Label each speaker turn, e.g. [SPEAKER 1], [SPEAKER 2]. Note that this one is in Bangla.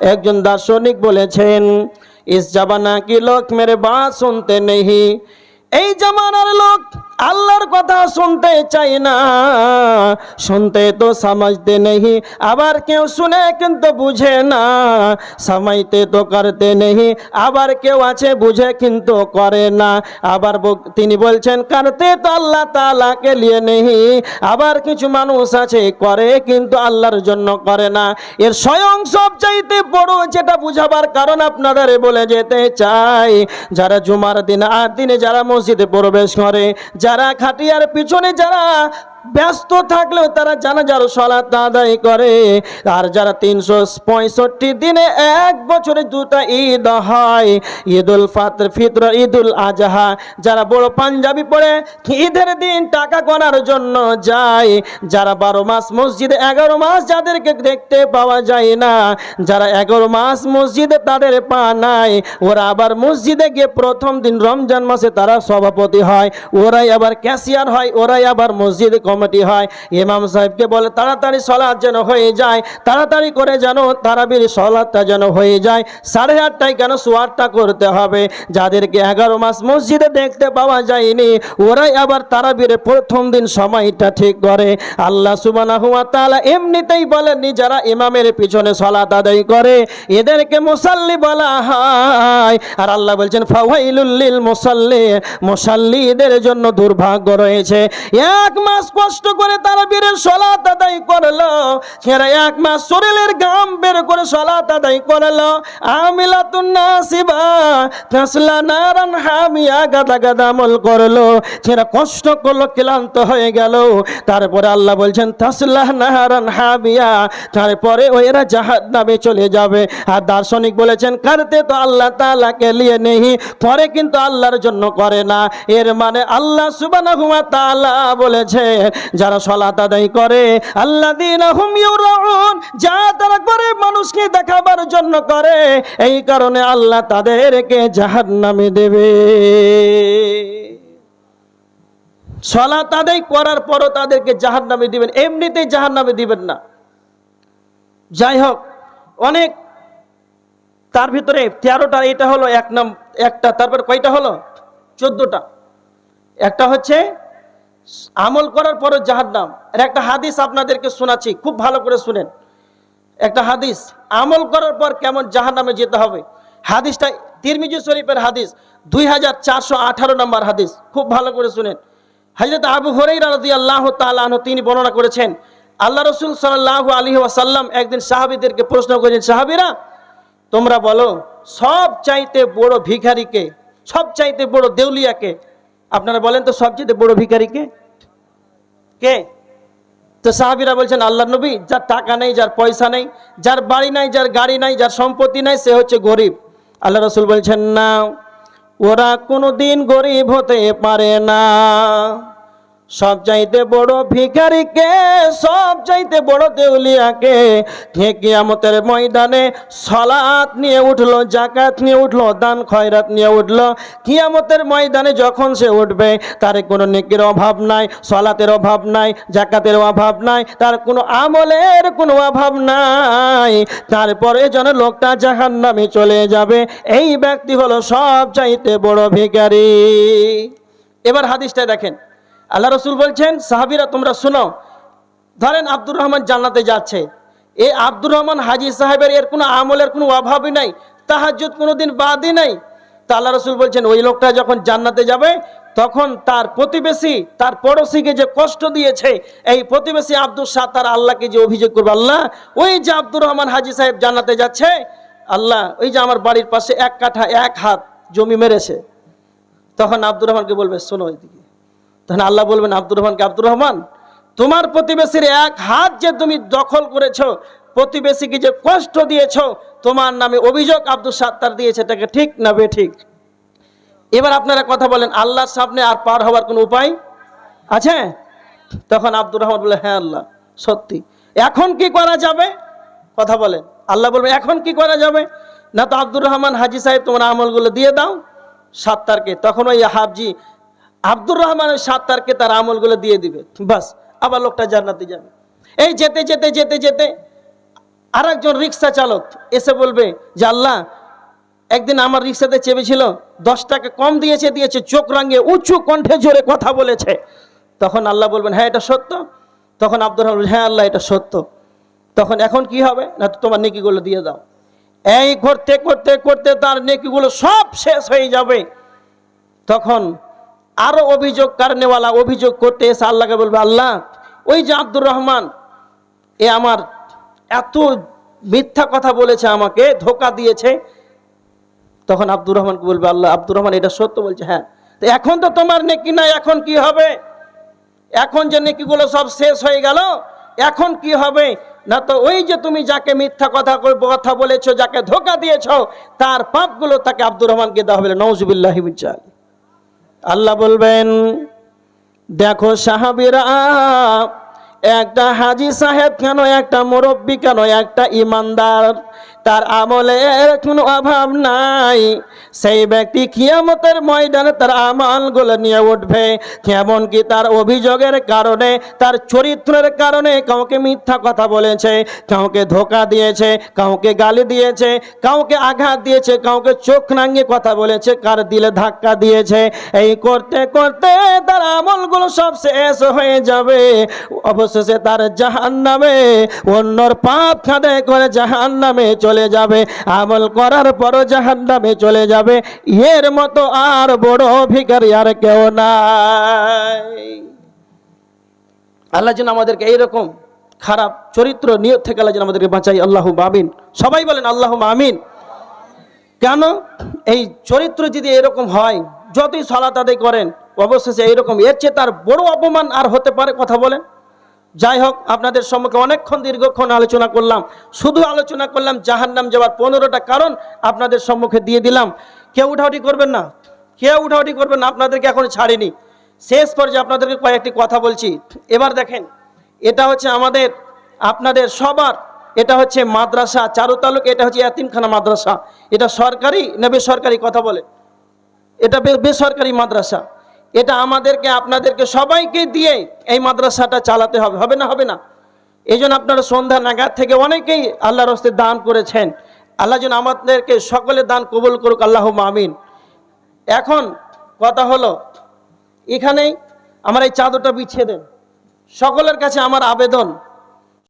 [SPEAKER 1] একজন দার্শনিক বলেছেন ইস জামানা কি লোক মেরে বা শুনতে নেই? এই জামানার লোক আল্লাহর কথা শুনতে চাই না। শুনতে তো সমাজতে নেই, আবার কেউ শুনে কিন্তু বুঝে না। সামাইতে তো করতে নেই, আবার কেউ আছে বুঝে কিন্তু করে না। আবার তিনি বলছেন, করতে তো আল্লাহ তালাকে লিয়ে নেই, আবার কিছু মানুষ আছে করে কিন্তু আল্লাহর জন্য করে না। এর স্বয়ং সব চাইতে বড় যেটা বুঝাবার কারণ আপনাদের বলে যেতে চাই, যারা জুমার দিন, আর দিনে যারা মসজিদে প্রবেশ করে যারা খাটিয়ার পিছনে যারা ব্যস্ত থাকলেও তারা জানাজার সলাত আদায় করে। আর যারা তিনশো পঁয়ষট্টি দিনে এক বছরে দুটা ঈদ হয়, ঈদুল ফাতর, ফিতর, ঈদুল আজহা, যারা বড় পাঞ্জাবি পরে ঈদের দিন টাকা করার জন্য যায়, যারা বারো মাস মসজিদে এগারো মাস যাদেরকে দেখতে পাওয়া যায় না, যারা এগারো মাস মসজিদে তাদের পা নাই, ওরা আবার মসজিদে গিয়ে প্রথম দিন রমজান মাসে তারা সভাপতি হয়, ওরাই আবার ক্যাশিয়ার হয়, ওরাই আবার মসজিদে কমিটি হয়। ইমাম সাহেবকে বলে, তাড়াতাড়ি সলাৎ যেন হয়ে যায়, তাড়াতাড়ি করে যেন তারাবির সলাৎটা যেন হয়ে যায়। সাড়ে আটটায় কেন সোয়ারটা করতে হবে? যাদেরকে এগারো মাস মসজিদে দেখতে পাওয়া যায়নি, ওরাই আবার তারাবির প্রথম দিন সময়টা ঠিক করে। আল্লাহ সুবহানাহু ওয়া তাআলা এমনিতেই বলেননি যারা ইমামের পিছনে সলাত আদায় করে, এদেরকে মুসাল্লি বলা হয়। আর আল্লাহ বলছেন, ফাওয়াইলুল লিল মুসাল্লি, মুসাল্লিদের জন্য দুর্ভাগ্য রয়েছে। এক মাস কষ্ট করে তারা বীরের সলাত আদায় করল। এরা এক মাস শরীরের গাম বের করে সলাত আদায় করল। আমিলাতুন নাসিবা, ফাসলা নারান হামিয়া গাদা গাদা আমল করল। সেরা কষ্ট করল, ক্লান্ত হয়ে গেল। তারপরে আল্লাহ বলছেন তাসলাহ নাহারান হামিয়া তারপরে ওরা জাহাজ নামে চলে যাবে। আর দার্শনিক বলেছেন, কারতে তো আল্লাহ তালাকে লিয়ে নেই করে কিন্তু আল্লাহর জন্য করে না। এর মানে আল্লাহ সুবহানাহু ওয়া তাআলা বলেছে যারা সলাত আদায় করে আল্লাহ যা তারা করে মানুষকে দেখাবার জন্য করে, এই কারণে আল্লাহ তাদেরকে জাহান্নামে দেবে। সলাত আদায় করার পরও তাদেরকে জাহান্নামে দিবেন, এমনিতেই জাহান্নামে দিবেন না। যাই হোক, অনেক, তার ভিতরে তেরোটা, এটা হলো এক নাম, একটা, তারপর কয়টা হলো? চোদ্দটা। একটা হচ্ছে আমল করার পরও জাহান্নাম। এর একটা হাদিস আপনাদেরকে শোনাচ্ছি, খুব ভালো করে শুনেন। একটা হাদিস, আমল করার পর কেমন জাহান্নামে যেতে হবে? হাদিসটা তিরমিজি শরীফের হাদিস, দুই হাজার চারশো আঠারো নম্বর হাদিস, খুব ভালো করে শুনেন। হজরত আবু হরাইরা রাজি আল্লাহ তালু তিনি বর্ণনা করেছেন, আল্লাহ রসুল সাল্লাহ আলী ওয়াসাল্লাম একদিন সাহাবিদেরকে প্রশ্ন করেছেন, সাহাবিরা, তোমরা বলো সব চাইতে বড় ভিখারিকে সব চাইতে বড় দেউলিয়াকে আপনারা বলেন তো সবচেয়ে বড় ভিকারীকে কে? তো সাহাবিরা বলছেন আল্লাহ নবী, যার টাকা নেই, যার পয়সা নেই, যার বাড়ি নাই, যার গাড়ি নাই, যার সম্পত্তি নাই, সে হচ্ছে গরিব। আল্লাহ রসুল বলছেন না ওরা কোনো দিন গরিব হতে পারে না। সব চাইতে বড় ভিখারিকে, সব চাইতে বড় দেউলিয়াকে কে কিয়ামতের ময়দানে সলাত নিয়ে উঠল জাকাত নিয়ে উঠল, দান খয়রাত নিয়ে উঠল। কিয়ামতের ময়দানে যখন সে উঠবে, তার কোনো নেকির অভাব নাই, সলাতের অভাব নাই জাকাতের অভাব নাই, তার কোনো আমলের কোনো অভাব নাই। তারপরে যেন লোকটা জাহান নামে চলে যাবে, এই ব্যক্তি হলো সব চাইতে বড় ভিখারি। এবার হাদিসটা দেখেন। আল্লাহ রসুল বলছেন, সাহাবিরা তোমরা শোনো, ধরেন আব্দুর রহমান জান্নাতে যাচ্ছে। এই আব্দুর রহমান হাজি সাহেবের এর কোনো আমলের কোনো অভাবই নাই, তাহাজ্জুদ কোনো দিন বাদই নাই। তা আল্লাহ রসুল বলছেন, ওই লোকটা যখন জান্নাতে যাবে, তখন তার প্রতিবেশী, তার পড়োশিকে যে কষ্ট দিয়েছে, এই প্রতিবেশী আব্দুল শাহ তার আল্লাহকে যে অভিযোগ করবে, আল্লাহ, ওই যে আব্দুর রহমান হাজি সাহেব জান্নাতে যাচ্ছে, আল্লাহ, ওই যে আমার বাড়ির পাশে এক কাঠা, এক হাত জমি মেরেছে। তখন আব্দুর রহমানকে বলবে, শোনো এদিকে। তখন আল্লাহ বলবেন, আব্দুর রহমানকে, আব্দুর রহমান, তোমার প্রতিবেশীর এক হাত যে তুমি দখল করেছ, প্রতিবেশীকে যে কষ্ট দিয়েছ, তোমার নামে অভিযোগ আব্দুল সাত্তার দিয়েছে, এটাকে ঠিক না বে ঠিক এবার আপনারা কথা বলেন, আল্লাহর সামনে আর পার হওয়ার কোনো উপায় আছে? তখন আব্দুর রহমান বলে হ্যাঁ আল্লাহ, সত্যি। এখন কি করা যাবে? কথা বলেন। আল্লাহ বলবে এখন কি করা যাবে? না তো আব্দুর রহমান হাজি সাহেব, তোমার আমলগুলো দিয়ে দাও সাত্তারকে। তখন ওই হাবজি আব্দুর রহমানের ওই সাত্তারকে তার আমলগুলো দিয়ে দিবে। বাস, আবার লোকটা জান্নাতে যাবে। এই যেতে যেতে যেতে যেতে আর একজন রিক্সা চালক এসে বলবে যে, আল্লাহ, একদিন আমার রিক্সাতে চেপেছিল, দশ টাকা কম দিয়েছে দিয়েছে, চোখ রাঙিয়ে উঁচু কণ্ঠে জোরে কথা বলেছে। তখন আল্লাহ বলবেন হ্যাঁ এটা সত্য। তখন আব্দুর রহমান হ্যাঁ আল্লাহ, এটা সত্য। তখন এখন কি হবে? না তোমার নেকিগুলো দিয়ে দাও। এই করতে করতে করতে তার নেকিগুলো সব শেষ হয়ে যাবে। তখন আরও অভিযোগ কারণেওয়ালা অভিযোগ করতে এসে আল্লাহকে বলবে, আল্লাহ, ওই যে আব্দুর রহমান, এ আমার এত মিথ্যা কথা বলেছে আমাকে, ধোকা দিয়েছে। তখন আব্দুর রহমানকে বলবে, আল্লাহ, আব্দুর রহমান এটা সত্য বলছে হ্যাঁ। তো এখন তো তোমার নেকি না এখন কি হবে? এখন যে নেকিগুলো সব শেষ হয়ে গেল, এখন কি হবে? না তো ওই যে তুমি যাকে মিথ্যা কথা কথা বলেছ, যাকে ধোকা দিয়েছ, তার পাপগুলো তাকে আব্দুর রহমানকে দেওয়া হবে নৌজুবিল্লাহ আল্লাহ বলবেন দেখো সাহাবিরা একটা হাজি সাহেব কেন একটা মুরব্বী কেন একটা ইমানদার তার আমলের কোনো অভাব নাই। সেই ব্যক্তি কিয়ামতের ময়দানে তার আমালগুলো নিয়ে উঠবে। কেমন কি তার অভিযোগের কারণে, তার চরিত্রের কারণে কাউকে মিথ্যা কথা বলেছে, কাউকে ধোকা দিয়েছে, কাউকে গালি দিয়েছে, কাউকে আঘাত দিয়েছে, কাউকে চোখ নাঙ্গে কথা বলেছে, কার দিলে ধাক্কা দিয়েছে। এই করতে করতে তার আমলগুলো সব শেষ হয়ে যাবে। অবশেষে তার জাহান নামে অন্যর পাপ খাদে করে জাহান নামে চলে যাবে, আমল করার পরও জাহান নামে চলে যাবে। এর মতো আর বড় ভিখারি আর কেউ নাই। আল্লাহ যেন আমাদেরকে এইরকম খারাপ চরিত্র নিয়ত থেকে আল্লাহ যেন আমাদেরকে বাঁচাই আল্লাহ আমিন। সবাই বলেন আল্লাহ আমিন। কেন? এই চরিত্র যদি এরকম হয় যতই সলাত আদায় করেন, অবশেষে এইরকম, এর চেয়ে তার বড় অপমান আর হতে পারে, কথা বলেন। যাই হোক, আপনাদের সম্মুখে অনেকক্ষণ দীর্ঘক্ষণ আলোচনা করলাম। শুধু আলোচনা করলাম, জাহান্নাম যাওয়ার পনেরোটা কারণ আপনাদের সম্মুখে দিয়ে দিলাম। কেউ উঠাউটি করবেন না। কেউ উঠাউটি করবেন না, আপনাদেরকে এখন ছাড়িনি। শেষ পর্যায়ে আপনাদেরকে কয়েকটি কথা বলছি। এবার দেখেন, এটা হচ্ছে আমাদের, আপনাদের সবার, এটা হচ্ছে মাদ্রাসা, চারু তালুক, এটা হচ্ছে এতিমখানা মাদ্রাসা। এটা সরকারি না বেসরকারি কথা বলে? এটা বেসরকারি মাদ্রাসা। এটা আমাদেরকে, আপনাদেরকে সবাইকে দিয়ে এই মাদ্রাসাটা চালাতে হবে। হবে না হবে না। এই জন্য আপনারা সন্ধ্যা নাগাদ থেকে অনেকেই আল্লাহর হস্তে দান করেছেন। আল্লাহ যেন আমাদেরকে সকলে দান কবুল করুক আল্লাহ মামিন এখন কথা হলো, এখানেই আমার এই চাদরটা বিছিয়ে দেন। সকলের কাছে আমার আবেদন